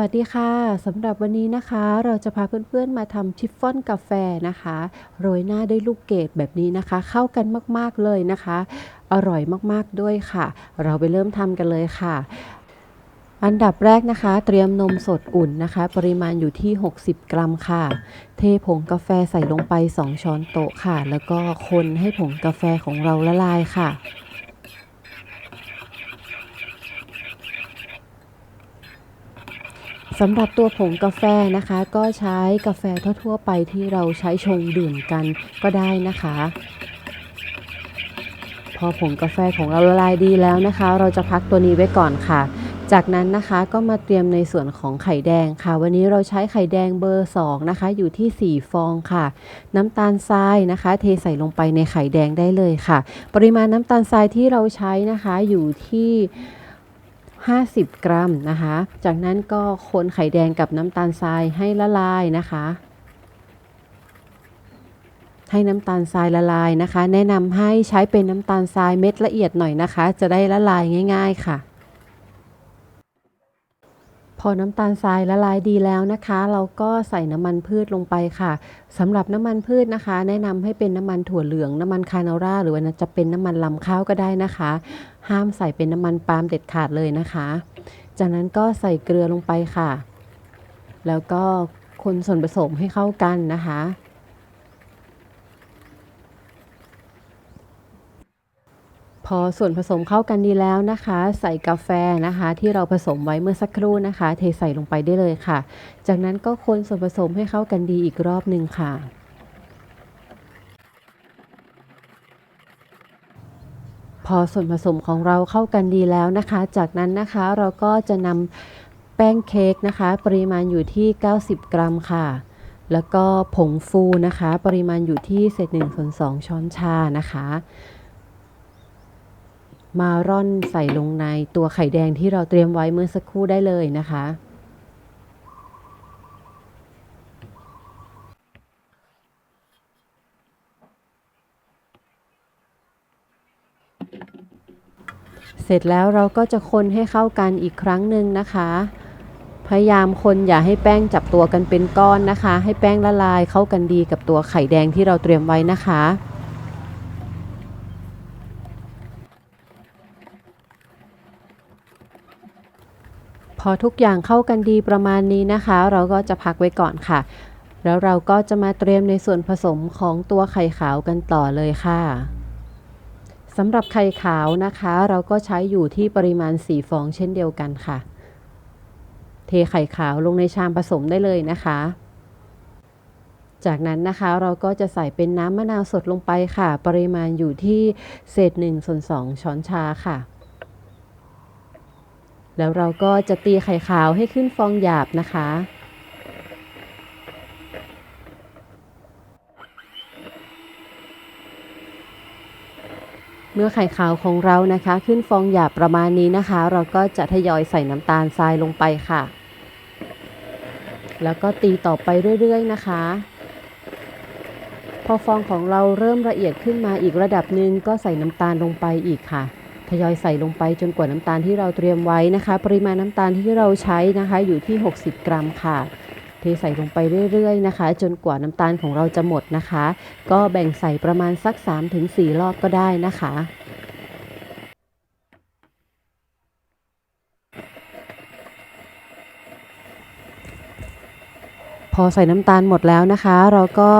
วัสดีค่ะสำหรับวันนี้นะคะ เราจะพาเพื่อนๆมาทำชิฟฟ่อนกาแฟนะคะ โรยหน้าด้วยลูกเกดแบบนี้นะคะ เข้ากันมากๆเลยนะคะ อร่อยมากๆด้วยค่ะ เราไปเริ่มทำกันเลยค่ะ อันดับแรกนะคะ เตรียมนมสดอุ่นนะคะ ปริมาณอยู่ที่ 60 กรัมค่ะ เทผงกาแฟใส่ลงไป 2 ช้อนโต๊ะค่ะ แล้วก็คนให้ผงกาแฟของเราละลายค่ะ สำหรับตัวผงกาแฟนะคะ ก็ใช้กาแฟทั่วๆไปที่เราใช้ชงดื่มกันก็ได้นะคะ พอผงกาแฟของเราละลายดีแล้วนะคะ เราจะพักตัวนี้ไว้ก่อนค่ะ จากนั้นนะคะก็มาเตรียมในส่วนของไข่แดงค่ะ วันนี้เราใช้ไข่แดงเบอร์ 2 นะคะ อยู่ที่ 4 ฟองค่ะ น้ำตาลทรายนะคะ เทใส่ลงไปในไข่แดงได้เลยค่ะ ปริมาณน้ำตาลทรายที่เราใช้นะคะอยู่ที่ 50 กรัมนะคะ จากนั้นก็คนไข่แดงกับน้ำตาลทรายให้ละลายนะคะ ให้น้ำตาลทรายละลายนะคะ แนะนำให้ใช้เป็นน้ำตาลทรายเม็ดละเอียดหน่อยนะคะ จะได้ละลายง่าย ๆ ค่ะ อน้ำตาลทรายละลายดีแล้วนะคะ เราก็ใส่น้ำมันพืชลงไปค่ะสำหรับน้ำมันพืชนะคะ แนะนำให้เป็นน้ำมันถั่วเหลืองน้ำมันคาโนราหรือว่าจะเป็นน้ำมันลำข้าวก็ได้นะคะ ห้ามใส่เป็นน้ำมันปาล์มเด็ดขาดเลยนะคะ จากนั้นก็ใส่เกลือลงไปค่ะ แล้วก็คนส่วนผสมให้เข้ากันนะคะ พอส่วนผสมเข้ากันดีแล้วนะคะ ใส่กาแฟนะคะ ที่เราผสมไว้เมื่อสักครู่นะคะ เทใส่ลงไปได้เลยค่ะ จากนั้นก็คนส่วนผสมให้เข้ากันดีอีกรอบหนึ่งค่ะพอส่วนผสมของเราเข้ากันดีแล้วนะคะ จากนั้นนะคะเราก็จะนำแป้งเค้กนะคะ ปริมาณอยู่ที่ 90 กรัมค่ะ แล้วก็ผงฟูนะคะ ปริมาณอยู่ที่เศษ1ส่วน2ช้อนชานะคะ มาร่อนใส่ลงในตัวไข่แดงที่เราเตรียมไว้เมื่อสักครู่ได้เลยนะคะ เสร็จแล้วเราก็จะคนให้เข้ากันอีกครั้งหนึ่งนะคะ พยายามคนอย่าให้แป้งจับตัวกันเป็นก้อนนะคะ ให้แป้งละลายเข้ากันดีกับตัวไข่แดงที่เราเตรียมไว้นะคะ อทุกอย่างเข้ากันดีประมาณนี้นะคะ เราก็จะพักไว้ก่อนค่ะ แล้วเราก็จะมาเตรียมในส่วนผสมของตัวไข่ขาวกันต่อเลยค่ะสำหรับไข่ขาวนะคะ เราก็ใช้อยู่ที่ปริมาณ4ฟองเช่นเดียวกันค่ะ เทไข่ขาวลงในชามผสมได้เลยนะคะ จากนั้นนะคะเราก็จะใส่เป็นน้ำมะนาวสดลงไปค่ะ ปริมาณอยู่ที่เศษ1ส่วน2ช้อนชาค่ะ แล้วเราก็จะตีไข่ขาวให้ขึ้นฟองหยาบนะคะ เมื่อไข่ขาวของเรานะคะ ขึ้นฟองหยาบประมาณนี้นะคะ เราก็จะทยอยใส่น้ำตาลทรายลงไปค่ะ แล้วก็ตีต่อไปเรื่อยๆนะคะพอฟองของเราเริ่มละเอียดขึ้นมาอีกระดับหนึ่งก็ใส่น้ำตาลลงไปอีกค่ะ ทยอยใส่ลงไปจนกว่าน้ำตาลที่เราเตรียมไว้นะคะ ปริมาณน้ำตาลที่เราใช้นะคะอยู่ที่ 60 กรัมค่ะ เทใส่ลงไปเรื่อยๆนะคะ จนกว่าน้ำตาลของเราจะหมดนะคะ ก็แบ่งใส่ประมาณสัก 3-4 รอบก็ได้นะคะพอใส่น้ำตาลหมดแล้วนะคะ เราก็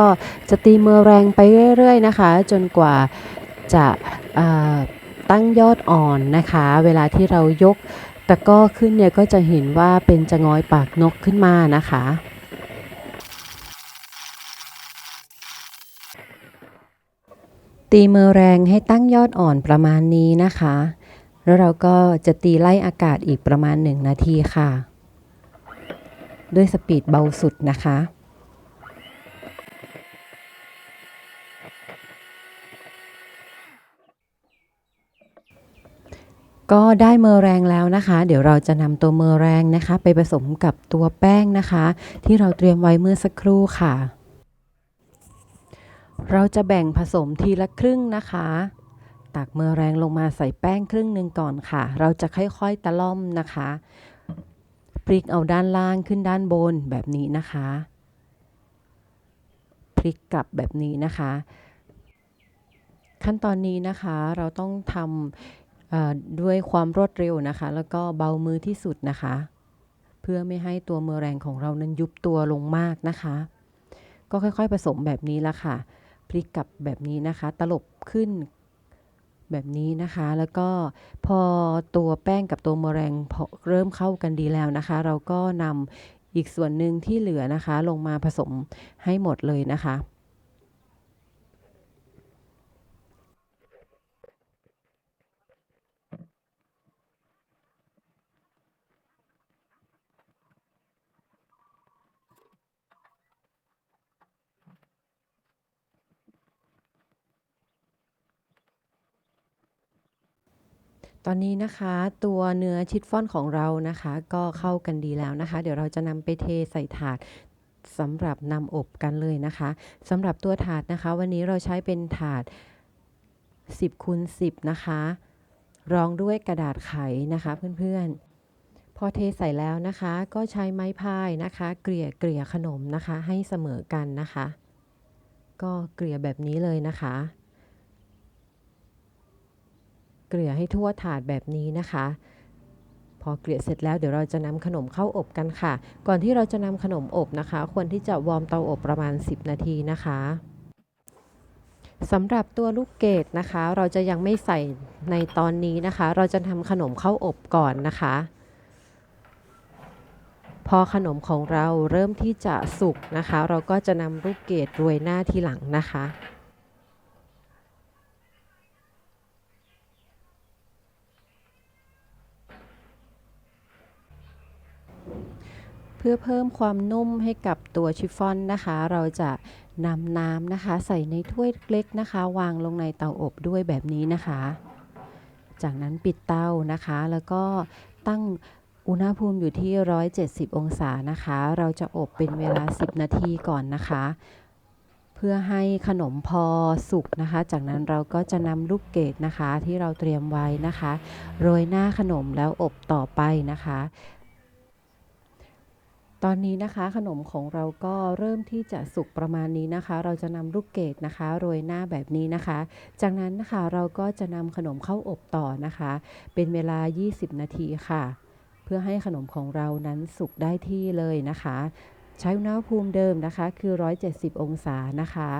จะตีมือแรงไปเรื่อยๆนะคะ จนกว่าจะ ตั้งยอดอ่อนนะคะ เวลาที่เรายกตะก้อขึ้นเนี่ยก็จะเห็นว่าเป็นจะงอยปากนกขึ้นมานะคะตีมือแรงให้ตั้งยอดอ่อนประมาณนี้นะคะ แล้วเราก็จะตีไล่อากาศอีกประมาณ 1 นาทีค่ะ ด้วยสปีดเบาสุดนะคะ ก็ได้เมอแรงแล้วนะคะ เดี๋ยวเราจะนำตัวเมอแรงนะคะ ไปผสมกับตัวแป้งนะคะ ที่เราเตรียมไว้เมื่อสักครู่ค่ะ เราจะแบ่งผสมทีละครึ่งนะคะตักเมอแรงลงมาใส่แป้งครึ่งหนึ่งก่อนค่ะ เราจะค่อยๆตะล่อมนะคะพลิกเอาด้านล่างขึ้นด้านบนแบบนี้นะคะพลิกกลับแบบนี้นะคะ ขั้นตอนนี้นะคะเราต้องทำ ด้วยความรวดเร็วนะคะ แล้วก็เบามือที่สุดนะคะ เพื่อไม่ให้ตัวเมอแรงของเรานั้นยุบตัวลงมากนะคะ ก็ค่อยๆผสมแบบนี้ละค่ะ พลิกกลับแบบนี้นะคะ ตลบขึ้นแบบนี้นะคะ แล้วก็พอตัวแป้งกับตัวมะแรงเริ่มเข้ากันดีแล้วนะคะ เราก็นำอีกส่วนหนึ่งที่เหลือนะคะ ลงมาผสมให้หมดเลยนะคะ ตอนนี้นะคะตัวเนื้อชิดฟ่อนของเรานะคะ ก็เข้ากันดีแล้วนะคะ เดี๋ยวเราจะนำไปเทใส่ถาดสำหรับนำอบกันเลยนะคะสำหรับตัวถาดนะคะ วันนี้เราใช้เป็นถาด 10คูณ10 นะคะ รองด้วยกระดาษไขนะคะเพื่อนๆ พอเทใส่แล้วนะคะ ก็ใช้ไม้พายนะคะ เกลี่ยเกลี่ยขนมนะคะ ให้เสมอกันนะคะ ก็เกลี่ยแบบนี้เลยนะคะ ลี่ยให้ทั่วถาดแบบนี้นะคะ พอเกลี่ยเสร็จแล้วเดี๋ยวเราจะนำขนมเข้าอบกันค่ะ ก่อนที่เราจะนำขนมอบนะคะ ควรที่จะวอร์มเตาอบประมาณ 10 นาทีนะคะสำหรับตัวลูกเกดนะคะ เราจะยังไม่ใส่ในตอนนี้นะคะ เราจะทำขนมเข้าอบก่อนนะคะ พอขนมของเราเริ่มที่จะสุกนะคะ เราก็จะนำลูกเกดโรยหน้าทีหลังนะคะ พื่อเพิ่มความนุ่มให้กับตัวชิฟฟ่อนนะคะ เราจะนำน้ำนะคะ ใส่ในถ้วยเล็กนะคะ วางลงในเตาอบด้วยแบบนี้นะคะ จากนั้นปิดเตานะคะ แล้วก็ตั้งอุณหภูมิอยู่ที่ 170 องศานะคะ เราจะอบเป็นเวลา 10 นาทีก่อนนะคะ เพื่อให้ขนมพอสุกนะคะ จากนั้นเราก็จะนำลูกเกดนะคะที่เราเตรียมไว้นะคะ โรยหน้าขนมแล้วอบต่อไปนะคะ ตอนนี้นะคะขนมของเราก็เริ่มที่จะสุกประมาณนี้นะคะ เราจะนำลูกเกดนะคะโรยหน้าแบบนี้นะคะ จากนั้นนะคะเราก็จะนำขนมเข้าอบต่อนะคะ เป็นเวลา 20 นาทีค่ะ เพื่อให้ขนมของเรานั้นสุกได้ที่เลยนะคะ ใช้อุณหภูมิเดิมนะคะ คือ 170 องศานะคะ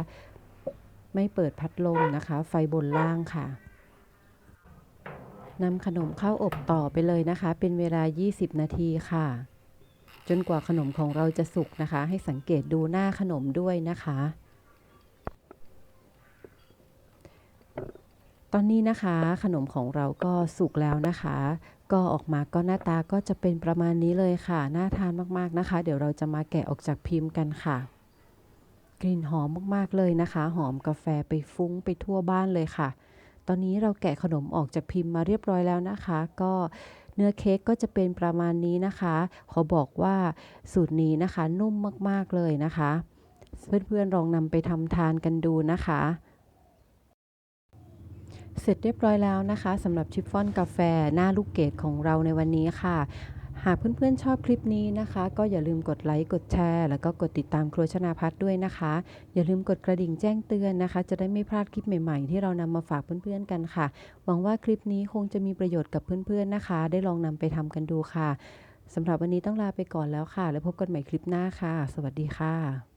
ไม่เปิดพัดลมนะคะ ไฟบนล่างค่ะนำขนมเข้าอบต่อไปเลยนะคะ เป็นเวลา 20 นาทีค่ะ จนกว่าขนมของเราจะสุกนะคะ ให้สังเกตดูหน้าขนมด้วยนะคะ ตอนนี้นะคะ ขนมของเราก็สุกแล้วนะคะ ก็ออกมาก็หน้าตาก็จะเป็นประมาณนี้เลยค่ะ น่าทานมากๆนะคะ เดี๋ยวเราจะมาแกะออกจากพิมพ์กันค่ะ กลิ่นหอมมากๆเลยนะคะ หอมกาแฟไปฟุ้งไปทั่วบ้านเลยค่ะ ตอนนี้เราแกะขนมออกจากพิมพ์มาเรียบร้อยแล้วนะคะ ก็ เนื้อเค้กก็จะเป็นประมาณนี้นะคะขอบอกว่าสูตรนี้นะคะนุ่มมากๆเลยนะคะ เพื่อนๆลองนำไปทำทานกันดูนะคะเสร็จเรียบร้อยแล้วนะคะสำหรับชิฟฟ่อนกาแฟหน้าลูกเกดของเราในวันนี้ค่ะ หากเพื่อนๆชอบคลิปนี้นะคะ ก็อย่าลืมกดไลค์กดแชร์ แล้วก็กดติดตามครัวชนาพัฒด้วยนะคะ อย่าลืมกดกระดิ่งแจ้งเตือนนะคะ จะได้ไม่พลาดคลิปใหม่ๆ ที่เรานำมาฝากเพื่อนๆกันค่ะ หวังว่าคลิปนี้คงจะมีประโยชน์กับเพื่อนๆนะคะ ได้ลองนำไปทำกันดูค่ะสำหรับวันนี้ต้องลาไปก่อนแล้วค่ะ แล้วพบกันใหม่คลิปหน้าค่ะ สวัสดีค่ะ